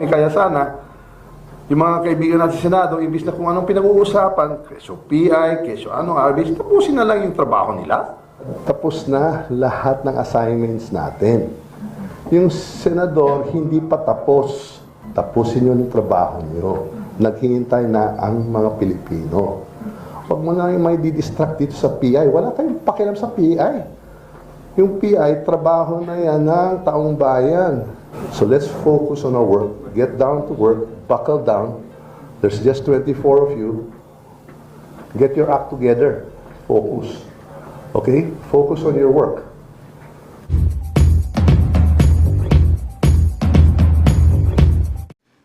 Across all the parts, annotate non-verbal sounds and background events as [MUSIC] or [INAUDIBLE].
May kaya sana, yung mga kaibigan natin sa Senado, imbis na kung anong pinag-uusapan, keso PI, keso ano, RBH, tapusin na lang yung trabaho nila. Tapos na lahat ng assignments natin. Yung senador, hindi pa tapos. Tapusin nyo yung trabaho nyo. Naghihintay na ang mga Pilipino. Huwag mo na may didistract dito sa PI. Wala kayong pakialam sa PI. Yung PI, trabaho na yan ng taong bayan. So let's focus on our work. Get down to work. Buckle down. There's just 24 of you. Get your act together. Focus. Okay? Focus on your work.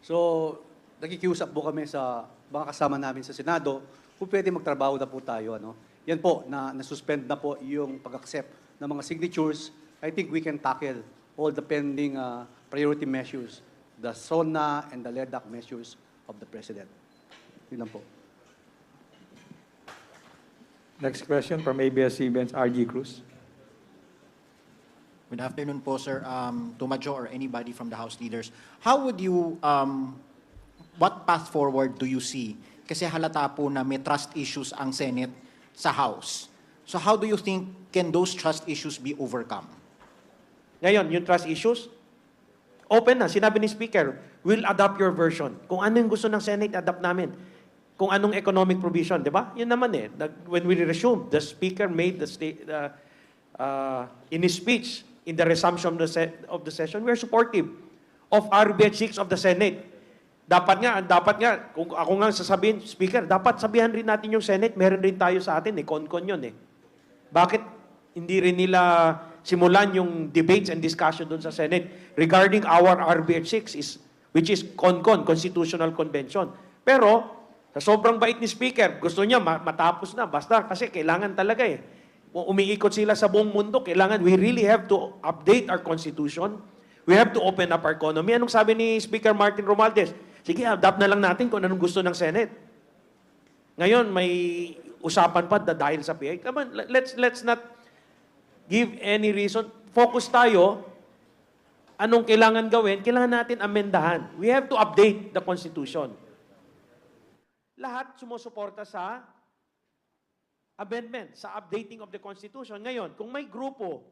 So, nakikiusap po kami sa mga kasama namin sa Senado kung pwede magtrabaho na po tayo. Ano? Yan po, na, na-suspend na po yung pag-accept ng mga signatures. I think we can tackle all the pending uh, priority measures, the SONA and the LEDAC measures of the President. Yun lang po. Next question from ABS-CBN's RG Cruz. Good afternoon po, sir. Um, to Majo or anybody from the House leaders. How would you, um, what path forward do you see? Kasi halata po na may trust issues ang Senate sa House. So how do you think can those trust issues be overcome? Ngayon, yung trust issues, open na. Sinabi ni Speaker, we'll adopt your version. Kung ano yung gusto ng Senate, adapt namin. Kung anong economic provision, di ba? Yun naman eh. When we resume, the Speaker made the state, uh, uh, in his speech, in the resumption of the, se- of the session, we're supportive of RBH 6 of the Senate. Dapat nga, dapat nga, kung ako nga sasabihin, Speaker, dapat sabihan rin natin yung Senate, meron rin tayo sa atin eh, kon-kon yun eh. Bakit hindi rin nila simulan yung debates and discussion doon sa Senate regarding our RBH 6 is which is CONCON, Constitutional Convention. Pero sa sobrang bait ni Speaker, gusto niya ma- matapos na basta kasi kailangan talaga eh. Kung umiikot sila sa buong mundo, kailangan we really have to update our constitution. We have to open up our economy. Anong sabi ni Speaker Martin Romualdez? Sige, adapt na lang natin kung anong gusto ng Senate. Ngayon, may usapan pa da- dahil sa PI. Come on, le- let's, let's not give any reason. Focus tayo. Anong kailangan gawin? Kailangan natin amendahan. We have to update the Constitution. Lahat sumusuporta sa amendment, sa updating of the Constitution. Ngayon, kung may grupo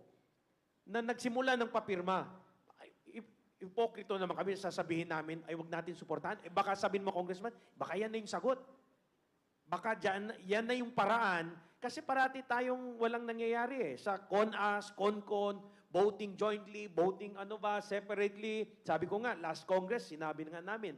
na nagsimula ng papirma, hipokrito naman kami, sasabihin namin, ay wag natin suportahan. Eh baka sabihin mo, Congressman, baka yan na yung sagot. Baka dyan, yan na yung paraan. Kasi parati tayong walang nangyayari eh. Sa CONAS, CONCON, voting jointly, voting ano ba, separately. Sabi ko nga, last Congress, sinabi na nga namin,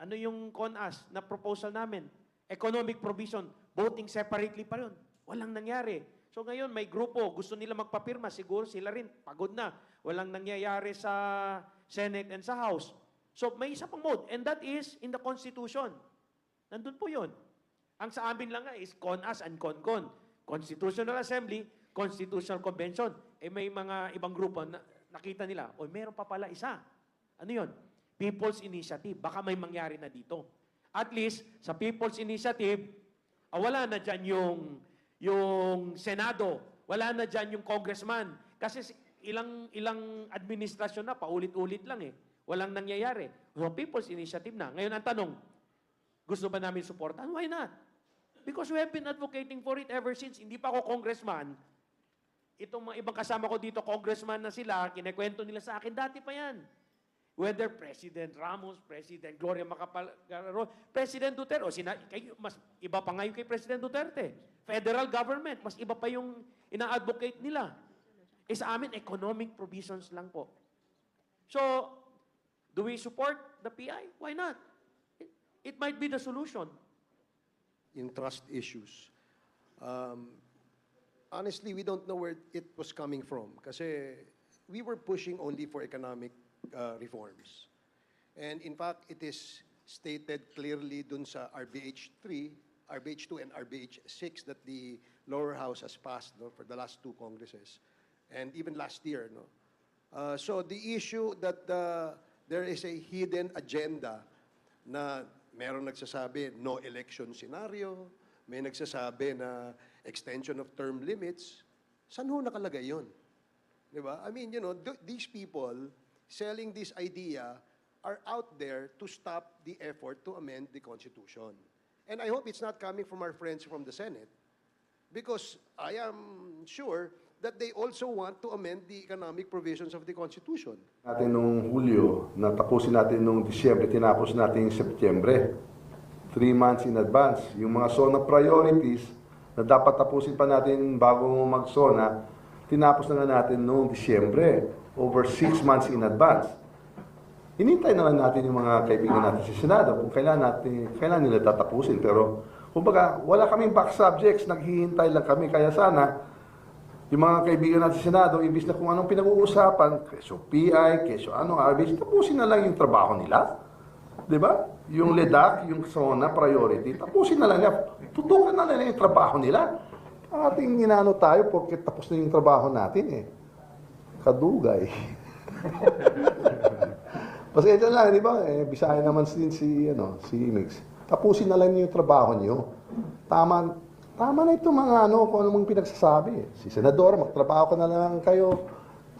ano yung CONAS na proposal namin? Economic provision, voting separately pa rin. Walang nangyari. So ngayon, may grupo, gusto nila magpapirma, siguro sila rin, pagod na. Walang nangyayari sa Senate and sa House. So may isa pang mode, and that is in the Constitution. Nandun po yun. Ang sa amin lang nga is CONAS and CONCON. Constitutional Assembly, Constitutional Convention. Eh may mga ibang grupo na nakita nila, o meron pa pala isa. Ano yun? People's Initiative. Baka may mangyari na dito. At least, sa People's Initiative, ah, wala na dyan yung, yung Senado. Wala na dyan yung Congressman. Kasi si- ilang, ilang administrasyon na, paulit-ulit lang eh. Walang nangyayari. So, People's Initiative na. Ngayon ang tanong, gusto ba namin suportahan? Why not? Because we have been advocating for it ever since. Hindi pa ako congressman. Itong mga ibang kasama ko dito, congressman na sila, kinekwento nila sa akin, dati pa yan. Whether President Ramos, President Gloria Macapagal, President Duterte, o sina, kay, mas iba pa ngayon kay President Duterte. Federal government, mas iba pa yung ina-advocate nila. Eh sa amin, economic provisions lang po. So, do we support the PI? Why not? It, it might be the solution. In trust issues. Um, honestly, we don't know where it was coming from kasi we were pushing only for economic uh, reforms. And in fact, it is stated clearly dun sa RBH 3, RBH 2 and RBH 6 that the lower house has passed no, for the last two congresses and even last year. No? Uh, so the issue that uh, there is a hidden agenda na merong nagsasabi no election scenario, may nagsasabi na extension of term limits, saan ho nakalagay yun? Di ba? I mean, you know, th- these people selling this idea are out there to stop the effort to amend the Constitution. And I hope it's not coming from our friends from the Senate because I am sure that they also want to amend the economic provisions of the Constitution. natin nung Hulyo, natapusin natin nung Disyembre, tinapos natin yung Setyembre. Three months in advance. Yung mga SONA priorities na dapat tapusin pa natin bago mag-SONA, tinapos na nga natin nung Disyembre. Over six months in advance. Hinintay na lang natin yung mga kaibigan natin sa Senado kung kailan, natin, kailan nila tatapusin. Pero, kumbaga, wala kaming back subjects, naghihintay lang kami. Kaya sana, yung mga kaibigan natin sa Senado, imbis na kung anong pinag-uusapan, keso PI, keso ano, RBC, tapusin na lang yung trabaho nila. Di ba? Yung LEDAC, yung SONA priority, tapusin na lang niya. Tutukan na lang yung trabaho nila. Ating inaano tayo porque tapos na yung trabaho natin eh. Kadugay. [LAUGHS] Pasensya lang, di ba? Eh, Bisaya naman din si, ano, si Mix. Tapusin na lang niyo yung trabaho niyo. Tama, tama na ito mga ano, kung ano mong pinagsasabi. Si Senador, magtrabaho ka na lang kayo.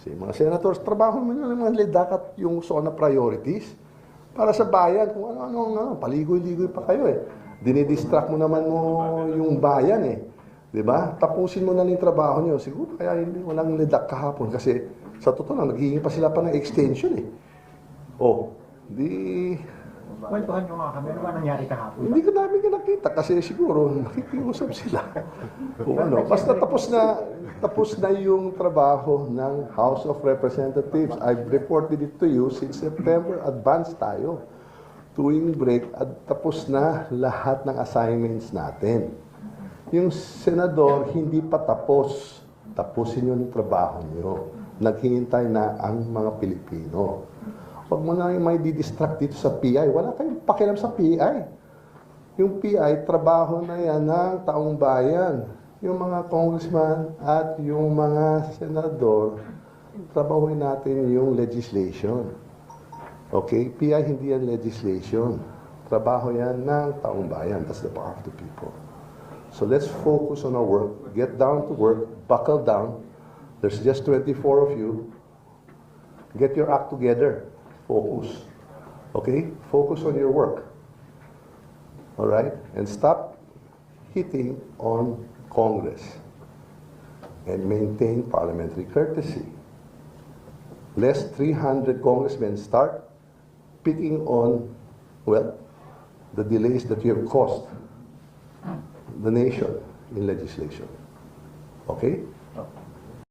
Si mga senators, trabaho mo na lang mga ledak at yung zona priorities. Para sa bayan, kung ano, ano, paligoy-ligoy pa kayo eh. Dinidistract mo naman mo yung bayan eh. Di ba? Tapusin mo na lang yung trabaho niyo. Siguro kaya hindi walang ledak kahapon kasi sa totoo lang, naghihingi pa sila pa ng extension eh. Oh, di... Kwentuhan nyo nga kami, ano ba nangyari kahapon? Hindi ko namin ka nakita kasi siguro nakikiusap sila. [LAUGHS] Kung ano, basta tapos na tapos na yung trabaho ng House of Representatives. I've reported it to you since September. Advance tayo. Tuwing break at tapos na lahat ng assignments natin. Yung senador hindi pa tapos. Tapusin yun yung trabaho nyo. Naghihintay na ang mga Pilipino. Na yung may didistract dito sa PI. Wala kayong pakialam sa PI. Yung PI, trabaho na yan ng taong bayan. Yung mga congressman at yung mga senador, trabahuin natin yung legislation. Okay? PI hindi yan legislation. Trabaho yan ng taong bayan. That's the power of the people. So let's focus on our work. Get down to work. Buckle down. There's just 24 of you. Get your act together. Focus. Okay? Focus on your work. All right? And stop hitting on Congress. And maintain parliamentary courtesy. Lest 300 congressmen start picking on, well, the delays that you have caused the nation in legislation. Okay?